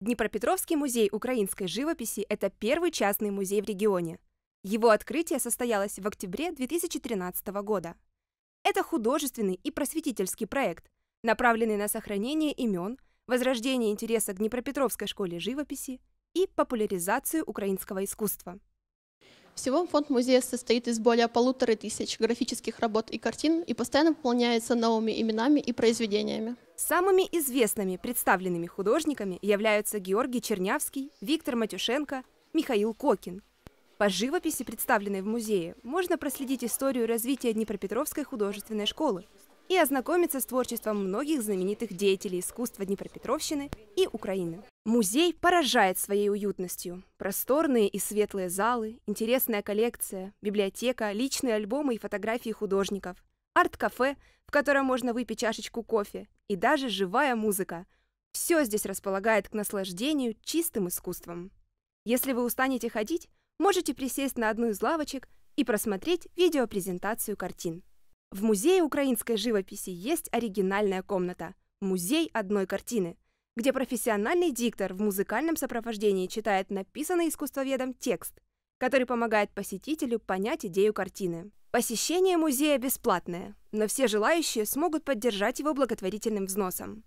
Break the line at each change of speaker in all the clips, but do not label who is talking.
Днепропетровский музей украинской живописи – это первый частный музей в регионе. Его открытие состоялось в октябре 2013 года. Это художественный и просветительский проект, направленный на сохранение имен, возрождение интереса к Днепропетровской школе живописи и популяризацию украинского искусства.
Всего фонд музея состоит из более полутора тысяч графических работ и картин и постоянно пополняется новыми именами и произведениями.
Самыми известными представленными художниками являются Георгий Чернявский, Виктор Матюшенко, Михаил Кокин. По живописи, представленной в музее, можно проследить историю развития Днепропетровской художественной школы и ознакомиться с творчеством многих знаменитых деятелей искусства Днепропетровщины и Украины. Музей поражает своей уютностью. Просторные и светлые залы, интересная коллекция, библиотека, личные альбомы и фотографии художников, арт-кафе, в котором можно выпить чашечку кофе, и даже живая музыка. Все здесь располагает к наслаждению чистым искусством. Если вы устанете ходить, можете присесть на одну из лавочек и просмотреть видеопрезентацию картин. В Музее украинской живописи есть оригинальная комната – Музей одной картины, где профессиональный диктор в музыкальном сопровождении читает написанный искусствоведом текст, который помогает посетителю понять идею картины. Посещение музея бесплатное, но все желающие смогут поддержать его благотворительным взносом.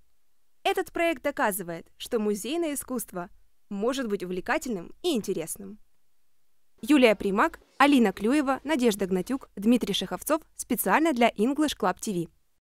Этот проект доказывает, что музейное искусство может быть увлекательным и интересным. Юлия Примак, Алина Клюева, Надежда Гнатюк, Дмитрий Шеховцов специально для English Club TV.